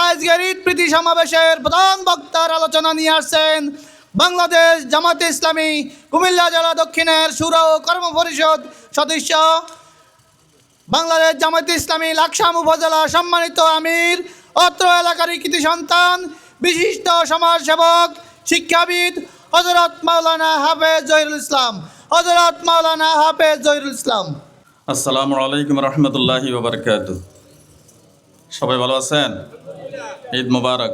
আজকের ঈদ প্রীতি সমাবেশের প্রধান বক্তার আলোচনা নিয়ে আসছেন বাংলাদেশ জামাতে ইসলামী কুমিল্লা জেলা দক্ষিণের সুর ও কর্ম পরিষদ সদস্য বাংলাদেশ জামাতে ইসলামী লাকসাম উপজেলা সম্মানিত আমির, অত্র এলাকার কৃতি সন্তান, বিশিষ্ট সমাজসেবক, শিক্ষাবিদ হজরত মাওলানা হাফেজ জহিরুল ইসলাম। হজরত মাওলানা হাফেজ জহিরুল ইসলাম। আসসালামু আলাইকুম রহমতুল্লাহি সবাই ভালো আছেন? ঈদ মুবারক।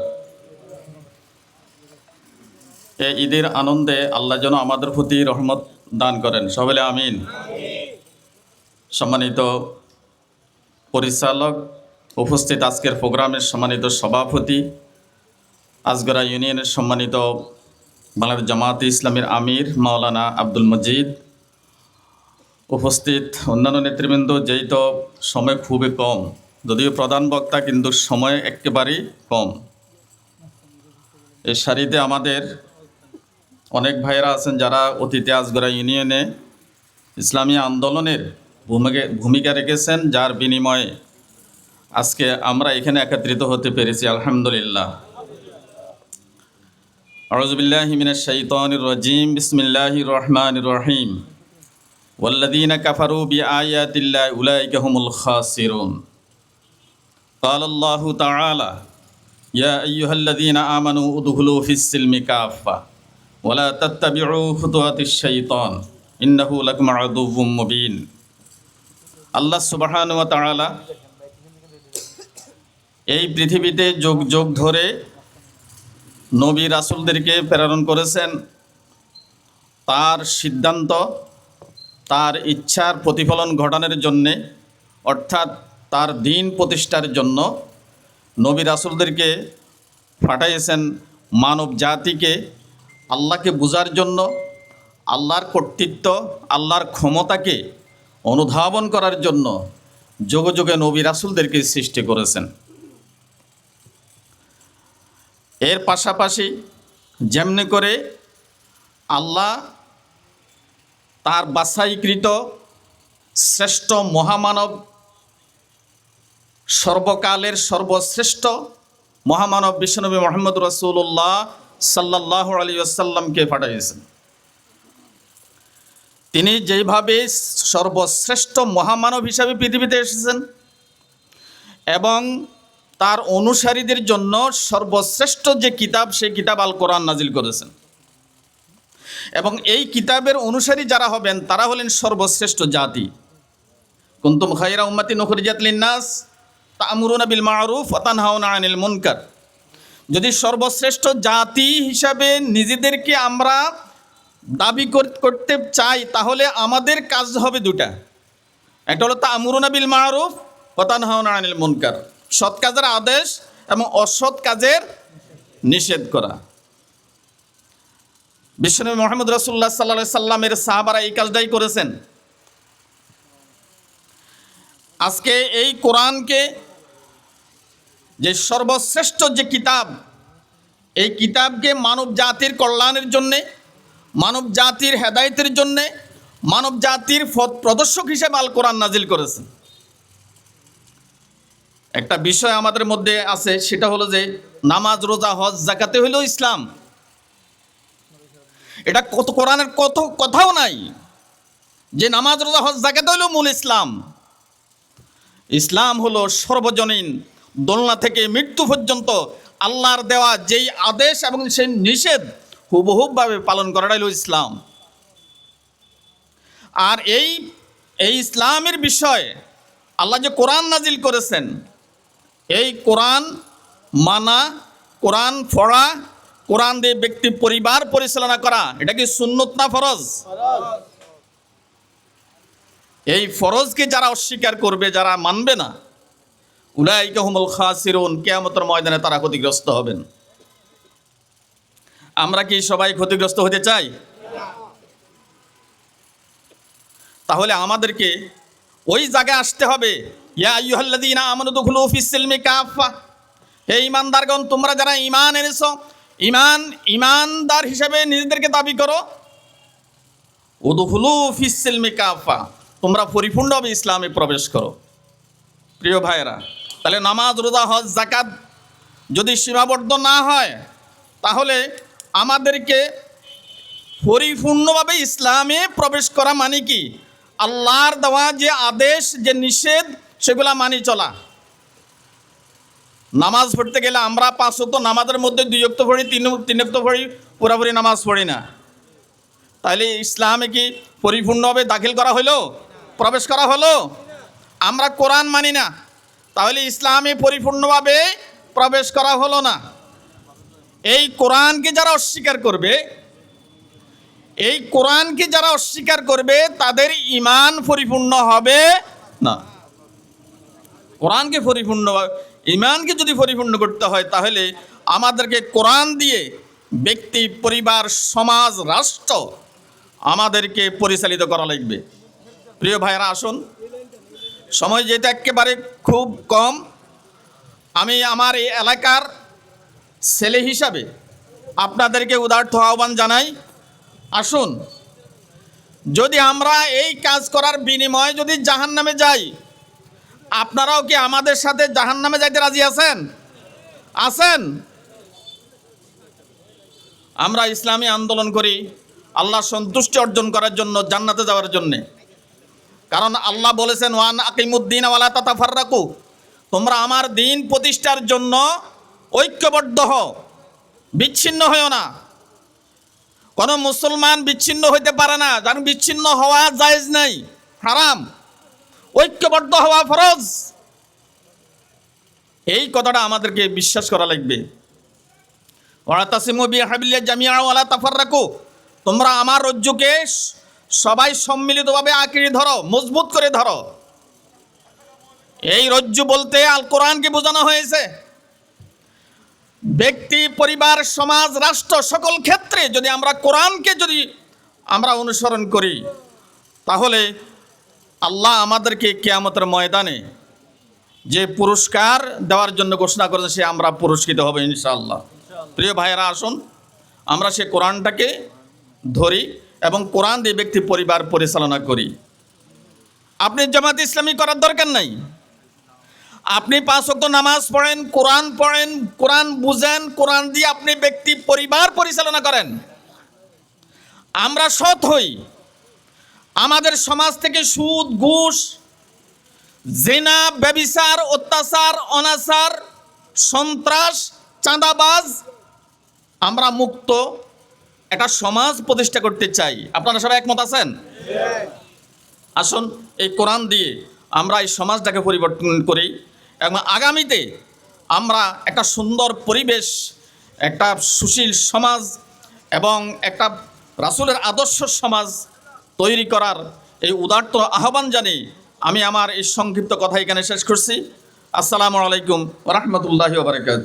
এই ঈদের আনন্দে আল্লাহ যেন আমাদের প্রতি রহমত দান করেন। সবাই আমিন। সম্মানিত পরিচালক উপস্থিত আজকের প্রোগ্রামের সম্মানিত সভাপতি, আজগরা ইউনিয়নের সম্মানিত বাংলাদেশ জামায়াতে ইসলামের আমির মাওলানা আব্দুল মজিদ, উপস্থিত অন্যান্য নেতৃবৃন্দ, যেই তো সময় খুবই কম। যদিও প্রধান বক্তা কিন্তু সময় একেবারেই কম এই সারিতে আমাদের অনেক ভাইয়েরা আছেন যারা অতীতে আজগরা ইউনিয়নে ইসলামী আন্দোলনের ভূমিকা ভূমিকা রেখেছেন যার বিনিময়ে আজকে আমরা এখানে একত্রিত হতে পেরেছি আলহামদুলিল্লাহ আউযুবিল্লাহি মিনাশ শাইতানির রাজিম বিসমিল্লাহির রহমানির রহিম والذين كفروا بآيات الله أولئك هم الخاسرون قال الله تعالى يا أيها الذين آمنوا ادخلوا في السلم كافة ولا تتبعوا خطوات الشيطان إنه لكم عدو مبين আল্লাহ সুবাহান ওয়া তাআলা এই পৃথিবীতে যোগ যোগ ধরে নবী রাসূলদেরকে প্রেরণ করেছেন তার সিদ্ধান্ত তার ইচ্ছার প্রতিফলন ঘটানোর জন্যে অর্থাৎ তার দিন প্রতিষ্ঠার জন্য নবী রাসুলদেরকে ফাটাইয়েছেন মানব জাতিকে আল্লাহকে বোঝার জন্য, আল্লাহর কর্তৃত্ব, আল্লাহর ক্ষমতাকে অনুধাবন করার জন্য যোগে যোগে নবী রাসুলদেরকে সৃষ্টি করেছেন। এর পাশাপাশি যেমনি করে আল্লাহ তার বাছাইকৃত শ্রেষ্ঠ মহামানব সর্বকালের সর্বশ্রেষ্ঠ মহামানব বিশ্বনবী মোহাম্মদ রসুল্লাহ সাল্লাহ আলী আসাল্লামকে পাঠাইয়েছেন তিনি যেইভাবে সর্বশ্রেষ্ঠ মহামানব হিসাবে পৃথিবীতে এসেছেন এবং তার অনুসারীদের জন্য সর্বশ্রেষ্ঠ যে কিতাব, সেই কিতাব আল কোরআন নাজিল করেছেন। এবং এই কিতাবের অনুসারী যারা হবেন, তারা হলেন সর্বশ্রেষ্ঠ জাতি। কুন্তুম খাইরা উম্মাতি নখরিজাত লিন্নাস। তামুরুনা বিল মারুফ আতানহাউনা আনিল মুনকার। যদি সর্বশ্রেষ্ঠ জাতি হিসাবে নিজেদেরকে আমরা দাবি করতে চাই, তাহলে আমাদের কাজ হবে দুটা। একটা হলো তামুরুনা বিল মারুফ আতানহাউনা আনিল মুনকার। সৎ কাজের আদেশ এবং অসৎ কাজের নিষেধ করা। বিশ্বনবী মোহাম্মদ রসুল্লাহ সাল্লা সাল্লামের সাহাবারা এই কাজটাই করেছেন। আজকে এই কোরআনকে যে সর্বশ্রেষ্ঠ যে কিতাব, এই কিতাবকে মানব জাতির কল্যাণের জন্যে, মানব জাতির হেদায়তের জন্যে, মানব জাতির প্রদর্শক হিসেবে আল কোরআন নাজিল করেছেন। একটা বিষয় আমাদের মধ্যে আছে, সেটা হলো যে নামাজ, রোজা, হজ জাকাতে হইলেও ইসলাম। এটা কত, কোরআনের কত কথাও নাই যে নামাজ, রোজা, হজ জাকাত হইল মূল ইসলাম। ইসলাম হলো সর্বজনীন দোলনা থেকে মৃত্যু পর্যন্ত আল্লাহর দেওয়া যেই আদেশ এবং সেই নিষেধ হুবহুবভাবে পালন করাটাই হলো ইসলাম। আর এই এই ইসলামের বিষয়ে আল্লাহ যে কোরআন নাজিল করেছেন এই কোরআন মানা কোরআন পড়া কোরআন দিয়ে ব্যক্তি পরিবার পরিচালনা করা এটা কি সুন্নত না ফরজ। এই ফরজকে যারা অস্বীকার করবে যারা মানবে না উলাইকা হুমুল খাসিরুন, কেয়ামতের ময়দানে তারা ক্ষতিগ্রস্ত হবেন। আমরা কি সবাই ক্ষতিগ্রস্ত হতে চাই? তাহলে আমাদেরকে ওই জায়গায় আসতে হবে। ইয়া আইয়ুহাল্লাযীনা আমানু দুখুলু ফিস সিলমি কাফা হে ইমানদারগণ তোমরা যারা ঈমান এনেছো, ঈমান, ঈমানদার হিসেবে নিজেদেরকে দাবি করো। উদুহুলু ফিস সিলমি কাফা তোমরা পরিপূর্ণভাবে ইসলামে প্রবেশ করো। প্রিয় ভাইয়েরা তাহলে নামাজ, রোজা, হজ জাকাত যদি সীমাবদ্ধ না হয়, তাহলে আমাদেরকে পরিপূর্ণভাবে ইসলামে প্রবেশ করা মানে কি? আল্লাহর দেওয়া যে আদেশ, যে নিষেধ, সেগুলা মানি চলা। নামাজ পড়তে গেলে আমরা পাঁচ অক্ত নামাজের মধ্যে দুই অক্ত পড়ি, তিন তিন অক্ত পড়ি, পুরাপুরি নামাজ পড়ি না। তাহলে ইসলামে কি পরিপূর্ণভাবে দাখিল করা হলো? প্রবেশ করা হলো? আমরা কোরআন মানি না। তাহলে ইসলামে পরিপূর্ণভাবে প্রবেশ করা হলো না। এই কোরআনকে যারা অস্বীকার করবে, এই কোরআনকে যারা অস্বীকার করবে, তাদের ইমান পরিপূর্ণ হবে না। কোরআনকে পরিপূর্ণ ইমানকে যদি পরিপূর্ণ করতে হয়, তাহলে আমাদেরকে কোরআন দিয়ে ব্যক্তি, পরিবার, সমাজ, রাষ্ট্র আমাদেরকে পরিচালিত করা লাগবে। প্রিয় ভাইরা আসুন। সময় যেটা একেবারে খুব কম, আমি আমার এই এলাকার ছেলে হিসাবে আপনাদেরকে উদার্থ আহ্বান জানাই। আসুন, যদি আমরা এই কাজ করার বিনিময়ে যদি জাহান নামে যাই, আপনারাও কি আমাদের সাথে জাহান নামে যাইতে রাজি আছেন? আছেন? আমরা ইসলামী আন্দোলন করি, আল্লাহ সন্তুষ্টি অর্জন করার জন্য জান্নাতে যাওয়ার জন্যে। কারণ আল্লাহ বলেছেন, ওয়ান আকিমুদ্দিন ওয়ালা তাতা ফার্রাকু তোমরা আমার দিন প্রতিষ্ঠার জন্য ঐক্যবদ্ধ হও, বিচ্ছিন্ন হও না। কোনো মুসলমান বিচ্ছিন্ন হইতে পারে না যার বিচ্ছিন্ন হওয়া জায়েজ নাই, হারাম। ঐক্যবদ্ধ হওয়া ফরজ। এই কথাটা আমাদেরকে বিশ্বাস করা লাগবে। ওরা তাসিমু বি জামিয়া ওয়ালা তাফাররাকু। তোমরা আমার রজ্জুকে সবাই সম্মিলিতভাবে আঁকড়ে ধরো, মজবুত করে ধরো। এই রজ্জু বলতে আল কোরআনকে বোঝানো হয়েছে। ব্যক্তি, পরিবার, সমাজ, রাষ্ট্র সকল ক্ষেত্রে যদি আমরা কোরআনকে যদি আমরা অনুসরণ করি, তাহলে আল্লাহ আমাদেরকে কেয়ামতের ময়দানে যে পুরস্কার দেওয়ার জন্য ঘোষণা করেছে সে আমরা পুরস্কৃত হবে ইনশাআল্লাহ। প্রিয় ভাইয়েরা, আসুন, আমরা সে কোরআনটাকে ধরি। এবং কোরআন দিয়ে ব্যক্তি পরিবার পরিচালনা করি। আপনি জামাত ইসলামী করার দরকার নাই। আপনি পাঁচ ওয়াক্ত নামাজ পড়েন, কোরআন পড়েন, কোরআন বুঝেন, কোরআন দিয়ে আপনি ব্যক্তি পরিবার পরিচালনা করেন। আমরা সৎ হই। আমাদের সমাজ থেকে সুদ, ঘুষ, জেনা, ব্যবিচার, অত্যাচার, অনাচার, সন্ত্রাস, চাঁদাবাজ আমরা মুক্ত একটা সমাজ প্রতিষ্ঠা করতে চাই। আপনারা সবাই একমত আছেন? আসুন, এই কোরআন দিয়ে আমরা এই সমাজটাকে পরিবর্তন করি এবং আগামীতে আমরা একটা সুন্দর পরিবেশ, একটা সুশীল সমাজ এবং একটা রাসূলের আদর্শ সমাজ তৈরি করার এই উদার্ত আহ্বান জানি আমি আমার এই সংক্ষিপ্ত কথা এখানে শেষ করছি। আসসালামু আলাইকুম রহমতুল্লাহি বারকাত